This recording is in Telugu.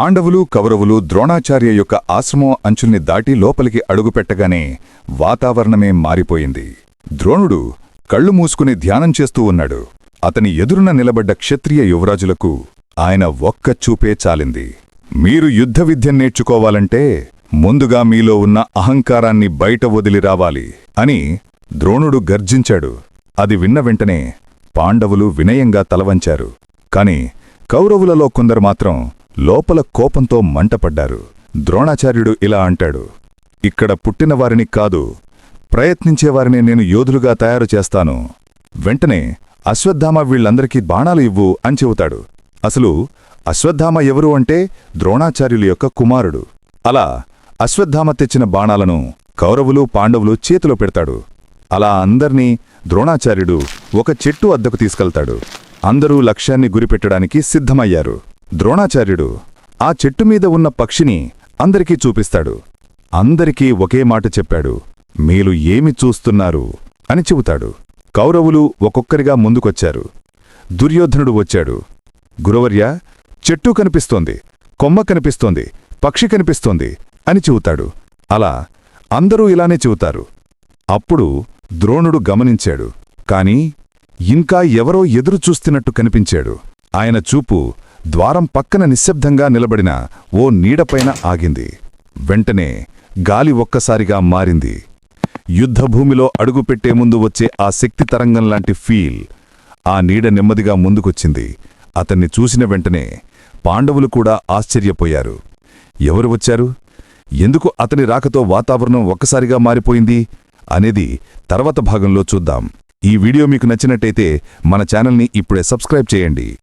పాండవులు కౌరవులు ద్రోణాచార్య యొక్క ఆశ్రమం అంచుల్ని దాటి లోపలికి అడుగుపెట్టగానే వాతావరణమే మారిపోయింది. ద్రోణుడు కళ్ళు మూసుకుని ధ్యానం చేస్తూ ఉన్నాడు. అతని ఎదురున నిలబడ్డ క్షత్రియ యువరాజులకు ఆయన ఒక్క చూపే చాలింది. మీరు యుద్ధ విద్య నేర్చుకోవాలంటే ముందుగా మీలో ఉన్న అహంకారాన్ని బయట వదిలి రావాలి అని ద్రోణుడు గర్జించాడు. అది విన్న వెంటనే పాండవులు వినయంగా తలవంచారు. కాని కౌరవులలో కొందరు మాత్రం లోపల కోపంతో మంటపడ్డారు. ద్రోణాచార్యుడు ఇలా అంటాడు ఇక్కడ పుట్టినవారిని కాదు ప్రయత్నించేవారిని నేను యోధులుగా తయారు చేస్తాను. వెంటనే అశ్వత్థామ వీళ్ళందరికీ బాణాలు ఇవ్వు అని చెబుతాడు. అసలు అశ్వత్థామ ఎవరు అంటే ద్రోణాచార్యుల యొక్క కుమారుడు. అలా అశ్వత్థామ తెచ్చిన బాణాలను కౌరవులు పాండవులు చేతిలో పెడతాడు. అలా అందర్నీ ద్రోణాచార్యుడు ఒక చెట్టు అద్దకు తీసుకెళ్తాడు. అందరూ లక్ష్యాన్ని గురిపెట్టడానికి సిద్ధమయ్యారు. ద్రోణాచార్యుడు ఆ చెట్టు మీద ఉన్న పక్షిని అందరికీ చూపిస్తాడు. అందరికీ ఒకే మాట చెప్పాడు. మీరు ఏమి చూస్తున్నారు? అని చెబుతాడు. కౌరవులు ఒక్కొక్కరిగా ముందుకొచ్చారు. దుర్యోధనుడు వచ్చాడు. గురవర్య చెట్టు కనిపిస్తోంది. కొమ్మ కనిపిస్తోంది. పక్షి కనిపిస్తోంది. అని చెబుతాడు. అలా అందరూ ఇలానే చెబుతారు. అప్పుడు ద్రోణుడు గమనించాడు. కాని ఇంకా ఎవరో ఎదురు చూస్తున్నట్టు కనిపించాడు. ఆయన చూపు ద్వారం పక్కన నిశ్శబ్దంగా నిలబడిన ఓ నీడపైన ఆగింది. వెంటనే గాలి ఒక్కసారిగా మారింది. యుద్ధభూమిలో అడుగుపెట్టే ముందు వచ్చే ఆ శక్తి తరంగంలాంటి ఫీల్ ఆ నీడ నెమ్మదిగా ముందుకొచ్చింది. అతన్ని చూసిన వెంటనే పాండవులు కూడా ఆశ్చర్యపోయారు. ఎవరు వచ్చారు? ఎందుకు అతని రాకతో వాతావరణం ఒక్కసారిగా మారిపోయింది? అనేది తర్వాత భాగంలో చూద్దాం. ఈ వీడియో మీకు నచ్చినట్టయితే మన ఛానల్ని ఇప్పుడే సబ్స్క్రైబ్ చేయండి.